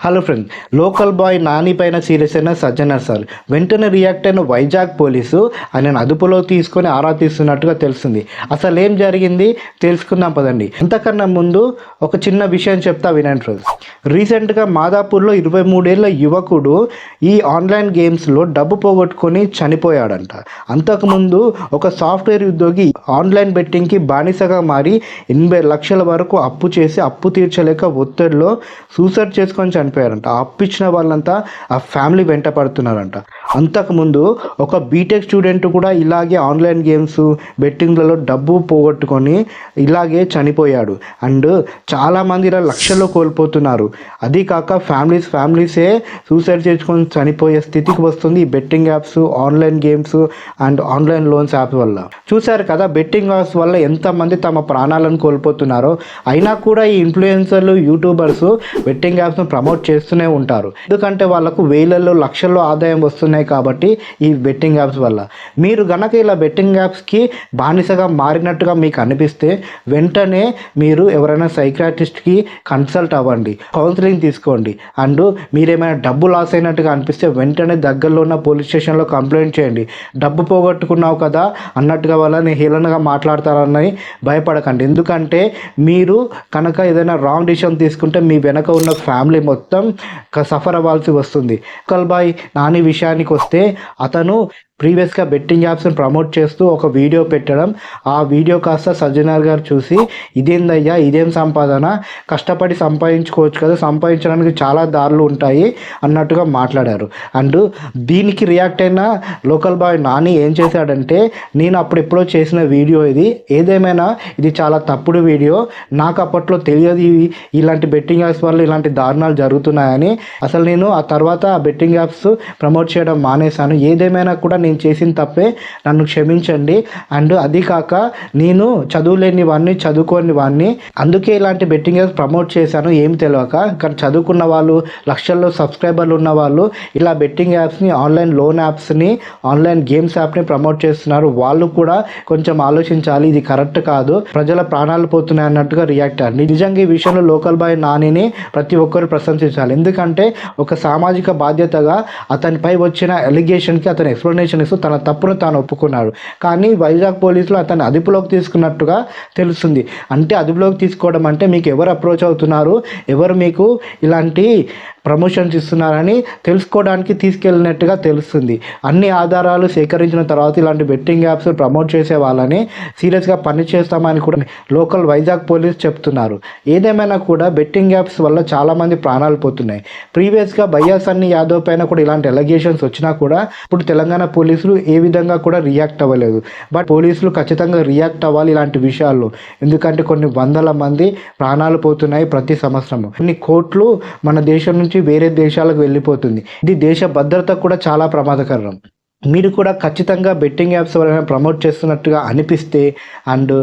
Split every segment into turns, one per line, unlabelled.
Hello friends local boy Nani పైన serious అయిన సజ్జన సార్ వెంటనే రియాక్ట్ అయిన వైజాగ్ పోలీసు ఆయనను అదుపులో తీసుకొని ఆరా తీస్తున్నట్టుగా తెలుస్తుంది. అసలు ఏం జరిగింది? తెలుసుకుందాం పదండి. అంతకన్నా ముందు ఒక చిన్న విషయం చెప్తా వినండి ఫ్రెండ్స్. రీసెంట్గా మాదాపూర్లో ఇరవై మూడేళ్ళ యువకుడు ఈ ఆన్లైన్ గేమ్స్లో డబ్బు పోగొట్టుకొని చనిపోయాడంట. అంతకుముందు ఒక సాఫ్ట్వేర్ ఉద్యోగి ఆన్లైన్ బెట్టింగ్కి బానిసగా మారి ఎనభై లక్షల వరకు అప్పు చేసి అప్పు తీర్చలేక ఒత్తిడిలో సూసైడ్ చేసుకొని చనిపోయారంట అప్పు ఇచ్చిన వాళ్ళంతా ఆ ఫ్యామిలీ వెంట పడుతున్నారంట అంతకుముందు ఒక బీటెక్ స్టూడెంట్ కూడా ఇలాగే ఆన్లైన్ గేమ్స్ బెట్టింగ్లలో డబ్బు పోగొట్టుకొని ఇలాగే చనిపోయాడు. అండ్ చాలామంది ఇలా లక్షల్లో కోల్పోతున్నారు. అది కాక ఫ్యామిలీస్ ఫ్యామిలీసే సూసైడ్ చేసుకొని చనిపోయే స్థితికి వస్తుంది ఈ betting apps online games and online loans apps వల్ల. చూశారు కదా బెట్టింగ్ యాప్స్ వల్ల ఎంతమంది తమ ప్రాణాలను కోల్పోతున్నారో. అయినా కూడా ఈ ఇన్ఫ్లుయెన్సర్లు యూట్యూబర్స్ బెట్టింగ్ యాప్స్ను ప్రమోట్ చేస్తూనే ఉంటారు. ఎందుకంటే వాళ్ళకు వేలల్లో లక్షల్లో ఆదాయం వస్తున్నాయి కాబట్టి ఈ బెట్టింగ్ యాప్స్ వల్ల. మీరు గనక ఇలా బెట్టింగ్ యాప్స్కి బానిసగా మారినట్టుగా మీకు అనిపిస్తే వెంటనే మీరు ఎవరైనా సైక్రాటిస్ట్కి కన్సల్ట్ అవ్వండి. కౌన్సిలింగ్ తీసుకోండి. అండ్ మీరేమైనా డబ్బు లాస్ అయినట్టుగా అనిపిస్తే వెంటనే దగ్గరలో ఉన్న పోలీస్ స్టేషన్లో కంప్లైంట్ చేయండి. డబ్బు పోగొట్టుకున్నావు కదా అన్నట్టుగా వాళ్ళని హేళనగా మాట్లాడతారని భయపడకండి. ఎందుకంటే మీరు కనుక ఏదైనా రాంగ్ డిసిషన్ తీసుకుంటే మీ వెనక ఉన్న ఫ్యామిలీ మొత్తం సఫర్ అవ్వాల్సి వస్తుంది. కల్బాయ్ నాని విషయానికి వస్తే అతను ప్రీవియస్గా బెట్టింగ్ యాప్స్ని ప్రమోట్ చేస్తూ ఒక వీడియో పెట్టడం ఆ వీడియో కాస్త సజ్జనార్ గారు చూసి ఇదేందయ్యా ఇదేం సంపాదన? కష్టపడి సంపాదించుకోవచ్చు కదా సంపాదించడానికి చాలా దారులు ఉంటాయి అన్నట్టుగా మాట్లాడారు. అండ్ దీనికి రియాక్ట్ అయిన లోకల్ బాయ్ నాని ఏం చేశాడంటే నేను అప్పుడు ఎప్పుడో చేసిన వీడియో ఇది. ఏదేమైనా ఇది చాలా తప్పుడు వీడియో. నాకు అప్పట్లో తెలియదు ఇలాంటి బెట్టింగ్ యాప్స్ వల్ల ఇలాంటి దారుణాలు జరుగుతున్నాయని. అసలు నేను ఆ తర్వాత ఆ బెట్టింగ్ యాప్స్ ప్రమోట్ చేయడం మానేశాను. ఏదేమైనా కూడా నేను చేసిన తప్పే నన్ను క్షమించండి. అండ్ అది కాక నేను చదువులేని వాడిని చదువుకోని వాడిని అందుకే ఇలాంటి బెట్టింగ్ యాప్స్ ప్రమోట్ చేశాను ఏం తెలియక కానీ చదువుకున్న వాళ్ళు లక్షల్లో సబ్స్క్రైబర్లు ఉన్న వాళ్ళు ఇలా బెట్టింగ్ యాప్స్ని ఆన్లైన్ లోన్ యాప్స్ని ఆన్లైన్ గేమ్స్ యాప్ని ప్రమోట్ చేస్తున్నారు. వాళ్ళు కూడా కొంచెం ఆలోచించాలి ఇది కరెక్ట్ కాదు. ప్రజల ప్రాణాలు పోతున్నాయి అన్నట్టుగా రియాక్ట్ అయ్యారు. నిజంగా ఈ విషయంలో లోకల్ బాయ్ నానిని ప్రతి ఒక్కరు ప్రశంసించాలి. ఎందుకంటే ఒక సామాజిక బాధ్యతగా అతనిపై వచ్చిన ఎలిగేషన్కి అతని ఎక్స్ప్లెనేషన్ ఇస్తూ తన తప్పును తాను ఒప్పుకున్నాడు. కానీ వైజాగ్ పోలీసులు అతన్ని అదుపులోకి తీసుకున్నట్టుగా తెలుస్తుంది. అంటే అదుపులోకి తీసుకోవడం అంటే మీకు ఎవరు అప్రోచ్ అవుతున్నారు? ఎవరు మీకు ఇలాంటి ప్రమోషన్స్ ఇస్తున్నారని తెలుసుకోవడానికి తీసుకెళ్ళినట్టుగా తెలుస్తుంది. అన్ని ఆధారాలు సేకరించిన తర్వాత ఇలాంటి బెట్టింగ్ యాప్స్ ప్రమోట్ చేసే వాళ్ళని సీరియస్గా పని చేస్తామని కూడా లోకల్ వైజాగ్ పోలీస్ చెప్తున్నారు. ఏదేమైనా కూడా బెట్టింగ్ యాప్స్ వల్ల చాలామంది ప్రాణాలు పోతున్నాయి. ప్రీవియస్గా బయ్యా సన్నీ యాదవ్ పైన కూడా ఇలాంటి ఎలగేషన్స్ వచ్చినా కూడా ఇప్పుడు తెలంగాణ పోలీసులు ఏ విధంగా కూడా రియాక్ట్ అవ్వలేదు. బట్ పోలీసులు ఖచ్చితంగా రియాక్ట్ అవ్వాలి ఇలాంటి విషయాల్లో. ఎందుకంటే కొన్ని వందల మంది ప్రాణాలు పోతున్నాయి ప్రతి సంవత్సరం కొన్ని కోట్లు మన దేశం నుంచి వేరే దేశాలకు వెళ్ళిపోతుంది. ఇది దేశ భద్రత కూడా చాలా ప్రమాదకరం. మీరు కూడా ఖచ్చితంగా బెట్టింగ్ యాప్స్ ఎవరైనా ప్రమోట్ చేస్తున్నట్టుగా అనిపిస్తే అండ్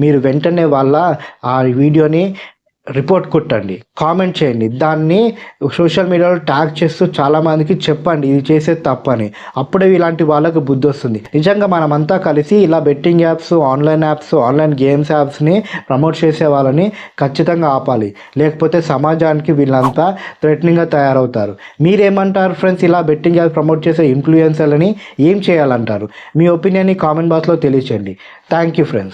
మీరు వెంటనే వాళ్ళ ఆ వీడియోని రిపోర్ట్ కొట్టండి కామెంట్ చేయండి. దాన్ని సోషల్ మీడియాలో ట్యాగ్ చేస్తూ చాలామందికి చెప్పండి ఇది చేసే తప్పని. అప్పుడే ఇలాంటి వాళ్ళకు బుద్ధి వస్తుంది. నిజంగా మనమంతా కలిసి ఇలా betting apps online apps online games యాప్స్ని ప్రమోట్ చేసే వాళ్ళని ఖచ్చితంగా ఆపాలి. లేకపోతే సమాజానికి వీళ్ళంతా థ్రెటనింగ్గా తయారవుతారు. మీరేమంటారు ఫ్రెండ్స్? ఇలా బెట్టింగ్ యాప్స్ ప్రమోట్ చేసే ఇన్ఫ్లుయెన్సర్లని ఏం చేయాలంటారు? మీ ఒపీనియన్ని కామెంట్ బాక్స్లో తెలియచేయండి. Thank you friends.